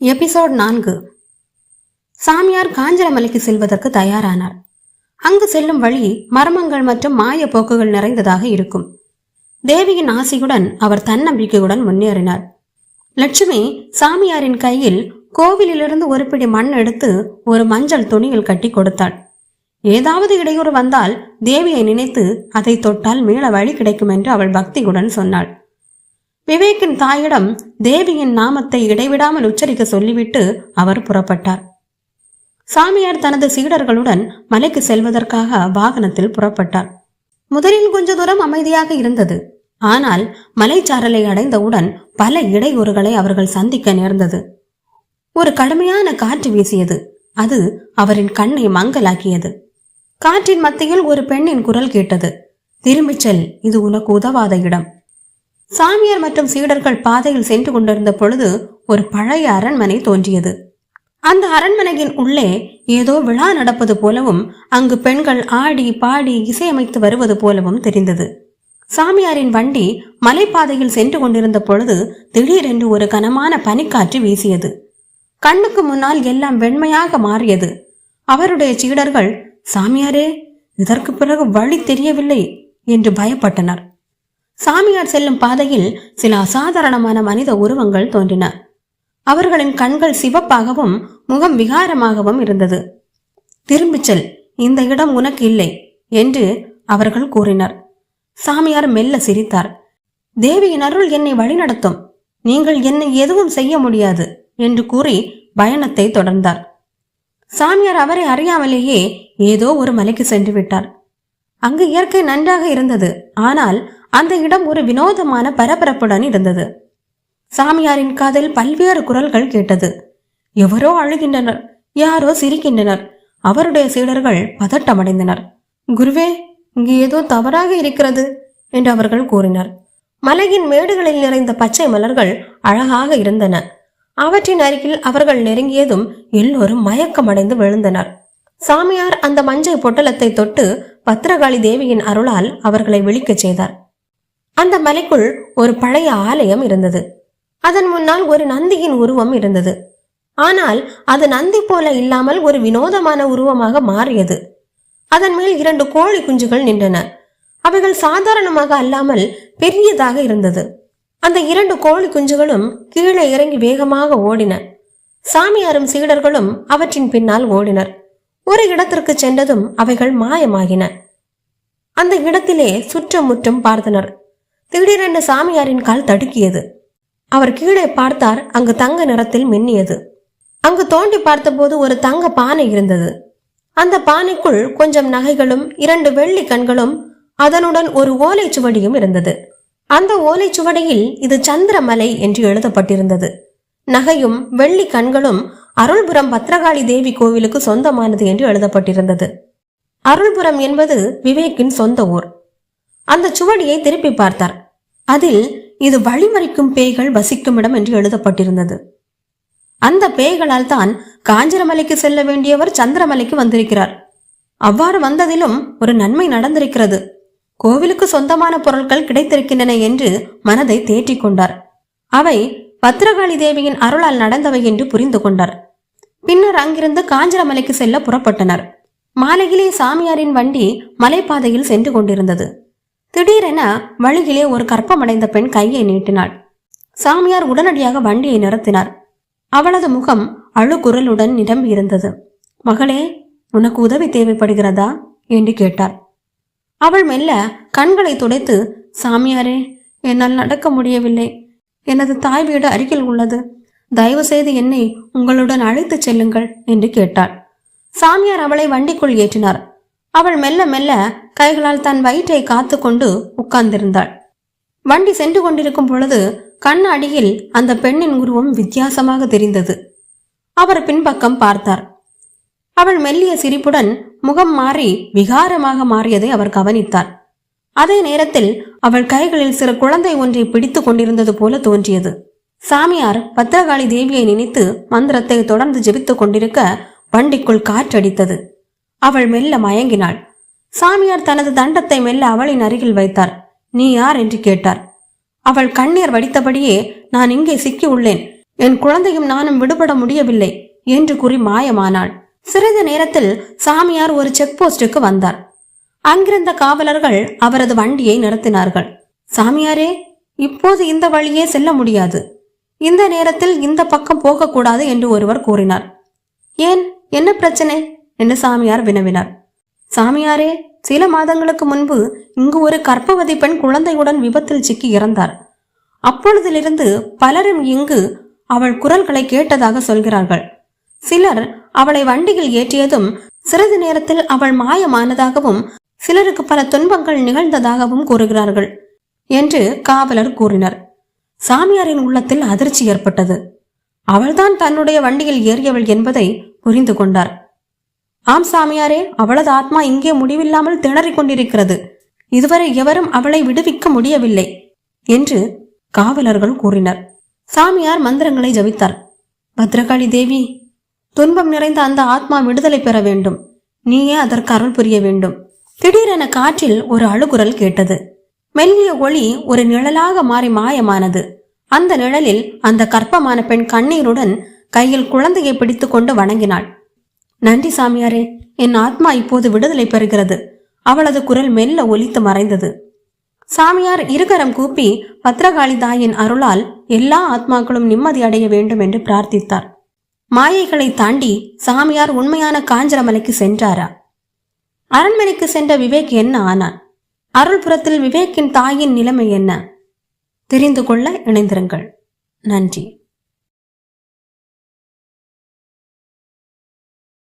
Episode நான்கு. சாமியார் காஞ்சிரமலைக்கு செல்வதற்கு தயாரானார். அங்கு செல்லும் வழி மர்மங்கள் மற்றும் மாய போக்குகள் நிறைந்ததாக இருக்கும். தேவியின் ஆசையுடன் அவர் தன்னம்பிக்கையுடன் முன்னேறினார். லட்சுமி சாமியாரின் கையில் கோவிலிலிருந்து ஒரு பிடி மண் எடுத்து ஒரு மஞ்சள் துணியில் கட்டி கொடுத்தாள். ஏதாவது இடையூறு வந்தால் தேவியை நினைத்து அதை தொட்டால் மீள வழி கிடைக்கும் என்று அவள் பக்தியுடன் சொன்னாள். விவேக்கின் தாயிடம் தேவியின் நாமத்தை இடைவிடாமல் உச்சரிக்க சொல்லிவிட்டு அவர் புறப்பட்டார். சாமியார் தனது சீடர்களுடன் மலைக்கு செல்வதற்காக வாகனத்தில் புறப்பட்டார். முதலில் கொஞ்ச தூரம் அமைதியாக இருந்தது. ஆனால் மலைச்சாரலை அடைந்தவுடன் பல இடையூறுகளை அவர்கள் சந்திக்க நேர்ந்தது. ஒரு கடுமையான காற்று வீசியது. அது அவரின் கண்ணை மங்கலாக்கியது. காற்றின் மத்தியில் ஒரு பெண்ணின் குரல் கேட்டது. திரும்பிச் செல். இது உனக்கு உதவாத இடம். சாமியார் மற்றும் சீடர்கள் பாதையில் சென்று கொண்டிருந்த பொழுது ஒரு பழைய அரண்மனை தோன்றியது. அந்த அரண்மனையின் உள்ளே ஏதோ விழா நடப்பது போலவும் அங்கு பெண்கள் ஆடி பாடி இசையமைத்து வருவது போலவும் தெரிந்தது. சாமியாரின் வண்டி மலைப்பாதையில் சென்று கொண்டிருந்த பொழுது திடீரென்று ஒரு கனமான பனிக்காற்று வீசியது. கண்ணுக்கு முன்னால் எல்லாம் வெண்மையாக மாறியது. அவருடைய சீடர்கள் சாமியாரே இதற்கு பிறகு வழி தெரியவில்லை என்று பயப்பட்டனர். சாமியார் செல்லும் பாதையில் சில அசாதாரணமான மனித உருவங்கள் தோன்றின. அவர்களின் கண்கள் சிவப்பாகவும் முகம் விகாரமாகவும் இருந்தது. திரும்பிச் செல் இந்த இடம் உனக்கு இல்லை என்று அவர்கள் கூறினர். சாமியார் மெல்ல சிரித்தார். தேவியின் அருள் என்னை வழிநடத்தும். நீங்கள் என்னை எதுவும் செய்ய முடியாது என்று கூறி பயணத்தை தொடர்ந்தார். சாமியார் அவரை அறியாமலேயே ஏதோ ஒரு மலைக்கு சென்று விட்டார். அங்கு இயற்கை நன்றாக இருந்தது. ஆனால் அந்த இடம் ஒரு வினோதமான பரபரப்புடன் இருந்தது. சாமியாரின் காதில் பல்வேறு குரல்கள் கேட்டது. எவரோ அழுகின்றனர் யாரோ சிரிக்கின்றனர். அவருடைய சீடர்கள் பதட்டமடைந்தனர். குருவே இங்கு ஏதோ தவறாக இருக்கிறது என்று அவர்கள் கூறினர். மலையின் மேடுகளில் நிறைந்த பச்சை மலர்கள் அழகாக இருந்தன. அவற்றின் அருகில் அவர்கள் நெருங்கியதும் எல்லோரும் மயக்கமடைந்து விழுந்தனர். சாமியார் அந்த மஞ்சள் பொட்டலத்தை தொட்டு பத்திரகாளி தேவியின் அருளால் அவர்களை விழிக்கச் செய்தார். அந்த மலைக்குள் ஒரு பழைய ஆலயம் இருந்தது. அதன் முன்னால் ஒரு நந்தியின் உருவம் இருந்தது. ஆனால் அது நந்தி போல இல்லாமல் ஒரு வினோதமான உருவமாக மாறியது. அதன் மேல் இரண்டு கோழி குஞ்சுகள் நின்றன. அவைகள் சாதாரணமாக அல்லாமல் பெரியதாக இருந்தது. அந்த இரண்டு கோழி குஞ்சுகளும் கீழே இறங்கி வேகமாக ஓடின. சாமியாரும் சீடர்களும் அவற்றின் பின்னால் ஓடினர். ஒரு இடத்திற்கு சென்றதும் அவைகள் மாயமாகின. அந்த இடத்திலே சுற்றமுற்றும் பார்த்தனர். திடீரென்று சாமியாரின் கால் தடுக்கியது. அவர் கீழே பார்த்தார் அங்கு தங்க நிறத்தில் மின்னியது. அங்கு தோண்டி பார்த்தபோது ஒரு தங்க பானை இருந்தது. அந்த பானைக்குள் கொஞ்சம் நகைகளும் இரண்டு வெள்ளி கண்களும் அதனுடன் ஒரு ஓலைச்சுவடியும் இருந்தது. அந்த ஓலைச்சுவடியில் இது சந்திரமலை என்று எழுதப்பட்டிருந்தது. நகையும் வெள்ளி கண்களும் அருள்புரம் பத்ரகாளி தேவி கோவிலுக்கு சொந்தமானது என்று எழுதப்பட்டிருந்தது. அருள்புரம் என்பது விவேக்கின் சொந்த ஊர். அந்த சுவடியை திருப்பி பார்த்தார். அதில் இது வழிமறிக்கும் பேய்கள் வசிக்கும் இடம் என்று எழுதப்பட்டிருந்தது. அந்த பேய்களால் தான் காஞ்சிரமலைக்கு செல்ல வேண்டியவர் சந்திரமலைக்கு வந்திருக்கிறார். அவ்வாறு வந்ததிலும் ஒரு நன்மை நடந்திருக்கிறது. கோவிலுக்கு சொந்தமான பொருட்கள் கிடைத்திருக்கின்றன என்று மனதை தேற்றிக் கொண்டார். அவை பத்திரகாளி தேவியின் அருளால் நடந்தவை என்று புரிந்து கொண்டார். பின்னர் அங்கிருந்து காஞ்சிரமலைக்கு செல்ல புறப்பட்டனர். மாலையிலே சாமியாரின் வண்டி மலைப்பாதையில் சென்று கொண்டிருந்தது. திடீரென வழியிலே ஒரு கற்பமடைந்த பெண் கையை நீட்டினாள். சாமியார் உடனடியாக வண்டியை நிறுத்தினார். அவளது முகம் அழுகுரலுடன் நிரம்பி இருந்தது. மகளே உனக்கு உதவி தேவைப்படுகிறதா? என்று கேட்டார். அவள் மெல்ல கண்களை துடைத்து சாமியாரே என்னால் நடக்க முடியவில்லை. எனது தாய் வீடு அருகில் உள்ளது. தயவு செய்து என்னை உங்களுடன் அழைத்துச் செல்லுங்கள் என்று கேட்டாள். சாமியார் அவளை வண்டிக்குள் ஏற்றினார். அவள் மெல்ல மெல்ல கைகளால் தன் வயிற்றை காத்து கொண்டு உட்கார்ந்திருந்தாள். வண்டி சென்று கொண்டிருக்கும் பொழுது கண் அடியில் அந்த பெண்ணின் உருவம் வித்தியாசமாக தெரிந்தது. அவர் பின்பக்கம் பார்த்தார். அவள் மெல்லிய சிரிப்புடன் முகம் மாறி விகாரமாக மாறியதை அவர் கவனித்தார். அதே நேரத்தில் அவள் கைகளில் சிறு குழந்தை ஒன்றை பிடித்துக் கொண்டிருந்தது போல தோன்றியது. சாமியார் பத்திரகாளி தேவியை நினைத்து மந்திரத்தை தொடர்ந்து ஜெபித்துக் கொண்டிருக்க வண்டிக்குள் காற்றடித்தது. அவள் மெல்ல மயங்கினாள். சாமியார் தனது தண்டத்தை மெல்ல அவளின் அருகில் வைத்தார். நீ யார்? என்று கேட்டார். அவள் கண்ணீர் வடித்தபடியே நான் இங்கே சிக்கி உள்ளேன். என் குழந்தையும் நானும் விடுபட முடியவில்லை என்று கூறி மாயமானாள். சிறிது நேரத்தில் சாமியார் ஒரு செக் போஸ்டுக்கு வந்தார். அங்கிருந்த காவலர்கள் அவரது வண்டியை நிறுத்தினார்கள். சாமியாரே இப்போது இந்த வழியே செல்ல முடியாது. இந்த நேரத்தில் இந்த பக்கம் போகக்கூடாது என்று ஒருவர் கூறினார். ஏன்? என்ன பிரச்சனை? என்று சாமியார் வினவினார். சாமியாரே சில மாதங்களுக்கு முன்பு இங்கு ஒரு கர்ப்பவதி பெண் குழந்தையுடன் விபத்தில் சிக்கி இறந்தார். அப்பொழுதிலிருந்து பலரும் இங்கு அவள் குரல்களை கேட்டதாக சொல்கிறார்கள். சிலர் அவளை வண்டியில் ஏற்றியதும் சிறிது நேரத்தில் அவள் மாயமானதாகவும் சிலருக்கு பல துன்பங்கள் நிகழ்ந்ததாகவும் கூறுகிறார்கள் என்று காவலர் கூறினர். சாமியாரின் உள்ளத்தில் அதிர்ச்சி ஏற்பட்டது. அவள்தான் தன்னுடைய வண்டியில் ஏறியவள் என்பதை புரிந்து கொண்டார். ஆம் சாமியாரே அவளது ஆத்மா இங்கே முடிவில்லாமல் திணறிக் கொண்டிருக்கிறது. இதுவரை எவரும் அவளை விடுவிக்க முடியவில்லை என்று காவலர்கள் கூறினர். சாமியார் மந்திரங்களை ஜபித்தார். பத்ரகாளி தேவி துன்பம் நிறைந்த அந்த ஆத்மா விடுதலை பெற வேண்டும். நீயே அதற்கு அருள் புரிய வேண்டும். திடீரென காற்றில் ஒரு அழுகுரல் கேட்டது. மெல்லிய ஒளி ஒரு நிழலாக மாறி மாயமானது. அந்த நிழலில் அந்த கற்பமான பெண் கண்ணீருடன் கையில் குழந்தையை பிடித்துக்கொண்டு வணங்கினாள். நன்றி சாமியாரே என் ஆத்மா இப்போது விடுதலை பெறுகிறது. அவளது குரல் மெல்ல ஒலித்து மறைந்தது. சாமியார் இருகரம் கூப்பி பத்ரகாளி தாயின் அருளால் எல்லா ஆத்மாக்களும் நிம்மதி அடைய வேண்டும் என்று பிரார்த்தித்தார். மாயைகளை தாண்டி சாமியார் உண்மையான காஞ்சரமலைக்கு சென்றாரா? அரண்மனைக்கு சென்ற விவேக் என்ன ஆனான்? அருள்புறத்தில் விவேக்கின் தாயின் நிலைமை என்ன? தெரிந்து கொள்ள இணைந்திருங்கள். நன்றி.